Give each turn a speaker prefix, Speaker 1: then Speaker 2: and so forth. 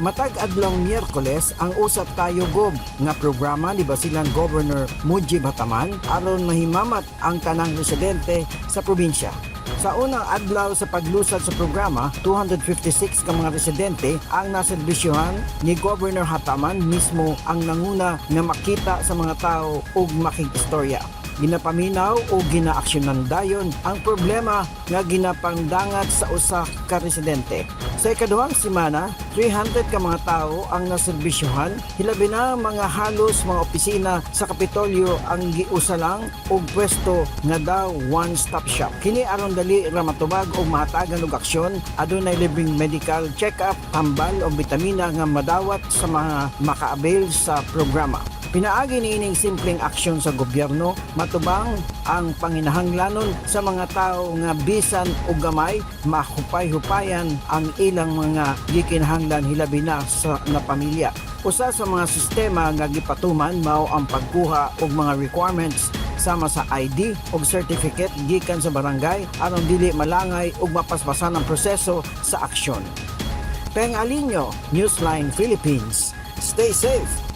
Speaker 1: Matag adlong Miyerkules ang Usap Tayo Gob nga programa ni Basilan Governor Mujib Hataman aron mahimamat ang tanang residente sa probinsya. Sa unang adlaw sa paglusad sa programa, 256 ka mga residente ang naserbisyohan ni Governor Hataman mismo ang nanguna nga makita sa mga tao ug makig-istorya. Ginapaminaw o ginaaksyonan dayon ang problema nga ginapangdangat sa usa ka residente. Sa ikaduhang semana, 300 ka mga tao ang naserbisyohan, hilabi na mga halos mga opisina sa Kapitolyo ang giusa lang og pwesto nga daw one-stop shop. Kini aron dali ra matubag og mahatagan og aksyon, adunay libreng medical check-up, tambal o bitamina nga madawat sa mga makaabel sa programa. Pinaagi ni ining simpleng aksyon sa gobyerno, matubang ang panginahanglanon sa mga tao nga bisan o gamay mahupay-hupayan ang ilang mga gikinahanglan hilabi na sa na pamilya. Usa sa mga sistema nga gipatuman mao ang pagkuha og mga requirements sama sa ID ug certificate gikan sa barangay aron dili malangay ug mapaspasan ang proseso sa aksyon. Peng Alinyo, Newsline Philippines. Stay safe